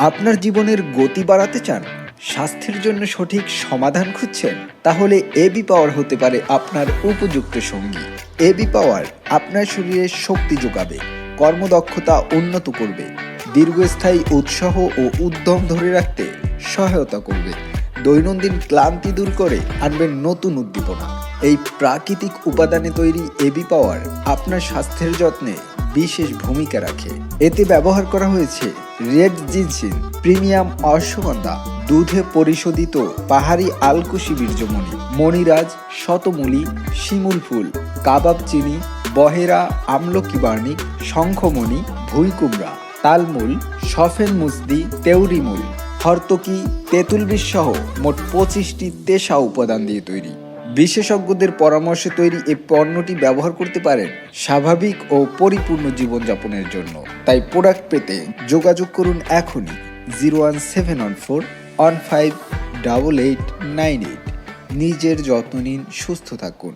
আপনার জীবনের গতি বাড়াতে চান, স্বাস্থ্যের জন্য সঠিক সমাধান খুঁজছেন, তাহলে এবি পাওয়ার হতে পারে আপনার উপযুক্ত সঙ্গী। এবি পাওয়ার আপনার শরীরে শক্তি যোগাবে, কর্মদক্ষতা উন্নত করবে, দীর্ঘস্থায়ী উৎসাহ ও উদ্যম ধরে রাখতে সহায়তা করবে, দৈনন্দিন ক্লান্তি দূর করে আনবেন নতুন উদ্দীপনা। এই প্রাকৃতিক উপাদানে তৈরি এবি পাওয়ার আপনার স্বাস্থ্যের যত্নে বিশেষ ভূমিকা রাখে। এতে ব্যবহার করা হয়েছে রেড জিনসিন প্রিমিয়াম অশ্বগন্ধা, দুধে পরিশোধিত পাহাড়ি আলকুশি বীর্যমণি, মণিরাজ, শতমূলি, শিমুল ফুল, কাবাব চিনি, বহেরা, আমলকি বার্নিক, শঙ্খমণি ভুইকুমড়া তালমূল সফেন মুসদি তেওরিমূল হর্তকি, তেঁতুল বীজ সহ মোট পঁচিশটি তেসা উপাদান দিয়ে তৈরি। বিশেষজ্ঞদের পরামর্শে তৈরি এই পণ্যটি ব্যবহার করতে পারেন স্বাভাবিক ও পরিপূর্ণ জীবনযাপনের জন্য। তাই প্রোডাক্ট পেতে যোগাযোগ করুন এখনই zero one seven one four one five double eight nine eight. নিজের যত্ন নিন, সুস্থ থাকুন।